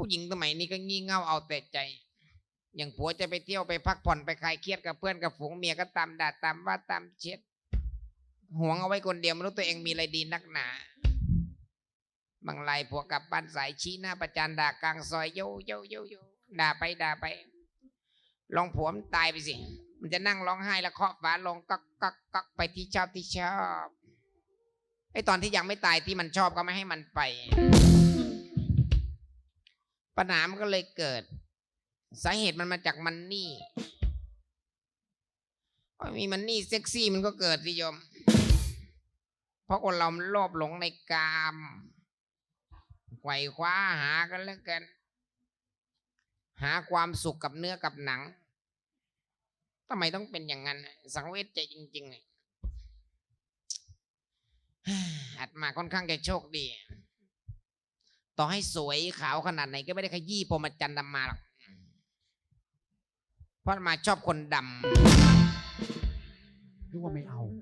ผู้หญิงสมัยนี้ก็งี่เง่าเอาแต่ใจ อย่างผัวจะไปเที่ยวไปพักผ่อนไปคลายเครียดกับเพื่อนกับฝูงเมียก็ตามด่าตามว่าตามเช็ดห่วงเอาไว้คนเดียวไม่รู้ตัวเองมีอะไรดีนักหนาบางรายผัวกลับบ้านสายชี้หน้าประจานด่ากลางซอยโยโยโยโยด่าไปด่าไป ลองผัวมันตายไปสิ มันจะนั่งร้องไห้แล้วเคาะฝาลงกักกักกักไปที่ชอบที่ชอบไอ้ตอนที่ยังไม่ตายที่มันชอบก็ไม่ให้มันไป ปัญหามันก็เลยเกิด สาเหตุมันมาจากมันนี่พอมีมันนี่เซ็กซี่มันก็เกิดสิโยม เพราะคนเรามันโลภหลงในกามไขว่คว้าหากันแล้วกัน หาความสุขกับเนื้อกับหนังทำไมต้องเป็นอย่างนั้น สังเวชใจจริงๆเลยอัดมาค่อนข้างจะโชคดี ต่อให้สวยขาวขนาดไหนก็ไม่ได้ขยี้พรหมจันทร์ดำมาหรอกเพราะมาชอบคนดำ หรือว่าไม่เอา